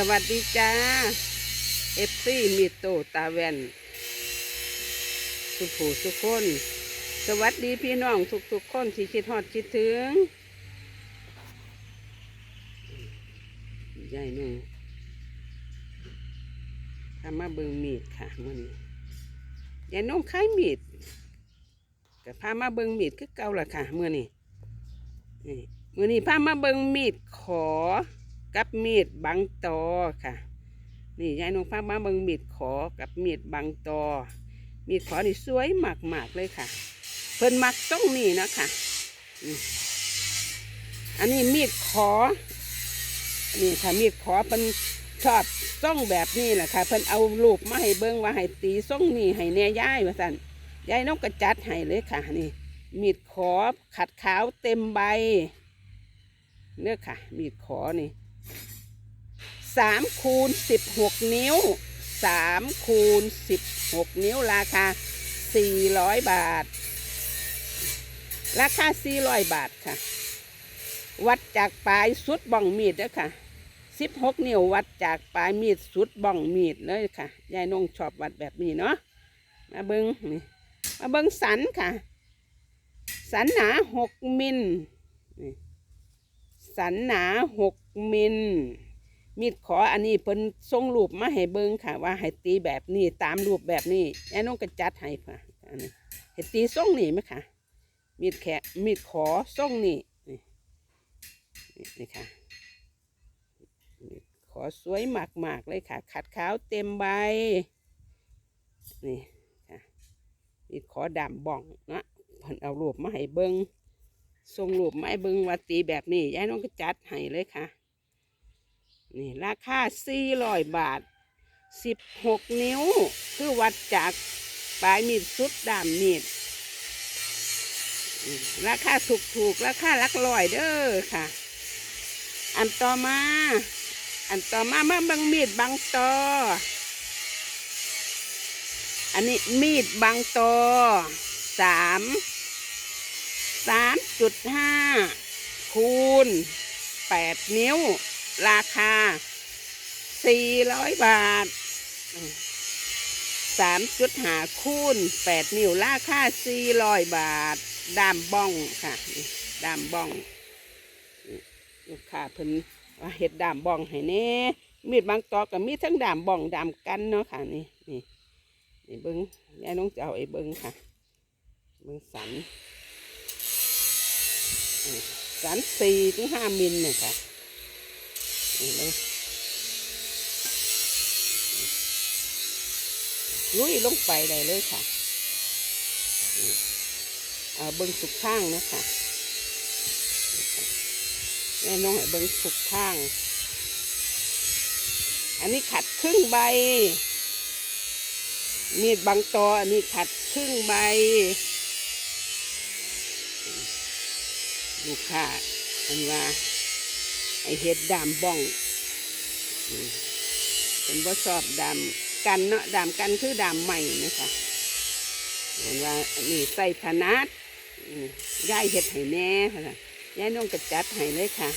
สวัสดีจ้าเอฟซีมีโตตาแวนสุผูสุคน สวัสดีพี่น้องทุกๆคนที่คิดฮอดคิดถึงยายหนุ่งทำมาเบิงมีดค่ะมื่อนี้ยายนุ่งขายมีดก็พามาเบิงมีดคือเก่าละค่ะมื่อนี้นี่มื่อนี้พามาเบิงมีดขอ กับมีดบังตอค่ะ นี่ยายนงพามาบิงมีดขอกับมีดบังตอ มีดขอนี่สวยมากๆเลยค่ะ เพิ่นมักต้องนี่นะคะอันนี้มีดขอ นี่ค่ะมีดขอเพิ่นชอบส่งแบบนี้แหละค่ะ เพิ่นเอารูปมาให้เบิ่งว่าให้ตีส่งนี่ให้แน่ย่ายว่าสั่นยายนกกระจัดให้เลยค่ะ นี่ มีดขอขัดขาวเต็มใบเนื้อค่ะ มีดขอนี่ สามคูณสิบหกนิ้วสามคูณสิบหกนิ้วราคาสี่ร้อยบาท ราคาสี่ร้อยบาทค่ะ วัดจากปลายสุดบ้องมีดเด้อค่ะสิบหกนิ้ววัดจากปลายมีดสุดบ้องมีดเลยค่ะยายนงชอบวัดแบบนี้เนาะมาเบิงนี่มาเบิงสันค่ะ สันหนาหกมิลนี่สันหนาหกมิล มีดขออันนี้เพิ่นส่งรูปมาให้เบิ่งค่ะ ว่าให้ตีแบบนี้ตามรูปแบบนี้แอนน้องก็จัดให้ค่ะอันนี้ให้ตีส่งนี่ไหมค่ะ มีดแขะมีดขอส่งนี่นี่นี่ค่ะมีดขอสวยมากๆเลยค่ะ ขัดขาวเต็มใบนี่ค่ะมีดขอดำบ่องนะเพิ่นเอารูปมาให้เบิ่งส่งรูปมาให้เบิ่งว่าตีแบบนี้ยายน้องก็จัดให้เลยค่ะ นี่ราคา400บาท16นิ้ว คือวัดจากปลายมีดสุดด้ามมีด ราคาถูกถูกราคาลักร้อยเด้อค่ะ อันต่อมา อันต่อมาเมื่อบังมีดบางตอ อันนี้มีดบางตอสามสามจุดห้าคูณแปดนิ้ว ราคา 400 บาทสามจุดหาคูณแปดนิ้ว ราคา 400 บาท ดามบ้องค่ะ ดามบ้องนี่ลูกค้าเพิ่นเห็ดดามบ้องให้แน่มีดบางตอกับมีทั้งดามบ้องดามกันเนาะค่ะ นี่นี่นี่เบิ้งยายน้องจะเอาไอ้เบิ้งค่ะ เบิ้งสันสันสี่ถึงห้ามิลเนี่ยค่ะ นี่เลยลุยลงไปได้เลยค่ะนี่เอาเบิ้งสุกข้างนะคะแม่น้องให้เบิ้งสุกข้าง อันนี้ขัดครึ่งใบ มีดบางตออันนี้ขัดครึ่งใบลูกค้าอันว่า ไอเห็ดดามบ้องเป็นว่าชอบดามกันเนาะดามกันคือดามใหม่นะคะเห็นว่านี่ใส่ถนัดย่ายเห็ดให้แน่ค่ะย่ายน้องกระจัดให้เลยค่ะ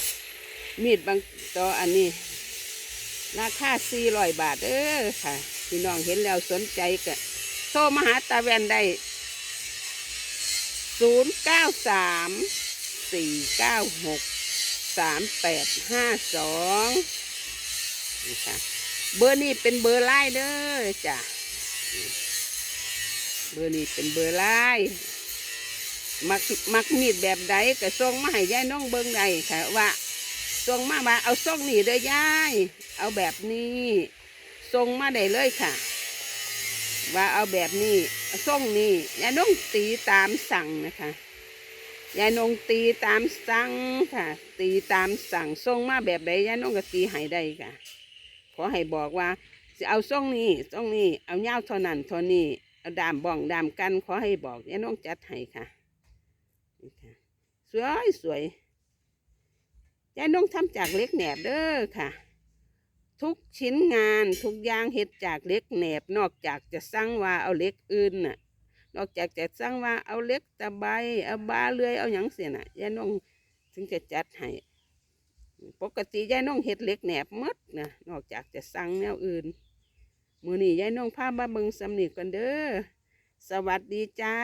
มีดบางตัวอันนี้ ราคา400บาท เออค่ะ พี่น้องเห็นแล้วสนใจก็โทรมาหาตาแวนได้093 496สามสี่เก้าหกามแปดห้าสองนี่ค่ะเบอร์นี้เป็นเบอร์ไล่เด้อจ้ะเบอร์นี้เป็นเบอร์ไล่มักมักมีดแบบใดก็ส่งมาให้ยายน้องเบิ้งใดค่ะว่าส่งมาว่าเอาส่งนี่เด้อยาย เอาแบบนี้ส่งมาได้เลยค่ะ ว่าเอาแบบนี้เอาส่งนี่ยายน้องตีตามสั่งนะคะ ยายนงตีตามสั่งค่ะ ตีตามสั่งส่งมาแบบใดยายนงก็ตีให้ได้ค่ะ ขอให้บอกว่าจะเอาส่งนี้ส่งนี้เอาเงาเท่านั้นเท่านี้เอาดามบ้องดามกันขอให้บอกยายนงจัดให้ค่ะสวยสวยยายนงทำจากเล็กแหนบเด้อค่ะ ทุกชิ้นงานทุกอย่างเฮ็ดจากเล็กแหนบนอกจากจะสั่งว่าเอาเล็กอื่นน่ะ นอกจากจะสร้างว่าเอาเล็กตะใบเอาบาเลื่อยเอาหยังเสียน่ะยายน้องถึงจะจัดให้ปกติยายน้องเห็ดเล็กแหนบมดนะนอกจากจะสั่งแนวอื่น มือนี้ยายน้องพามาเบิงสำนีกันเด้อสวัสดีจ้า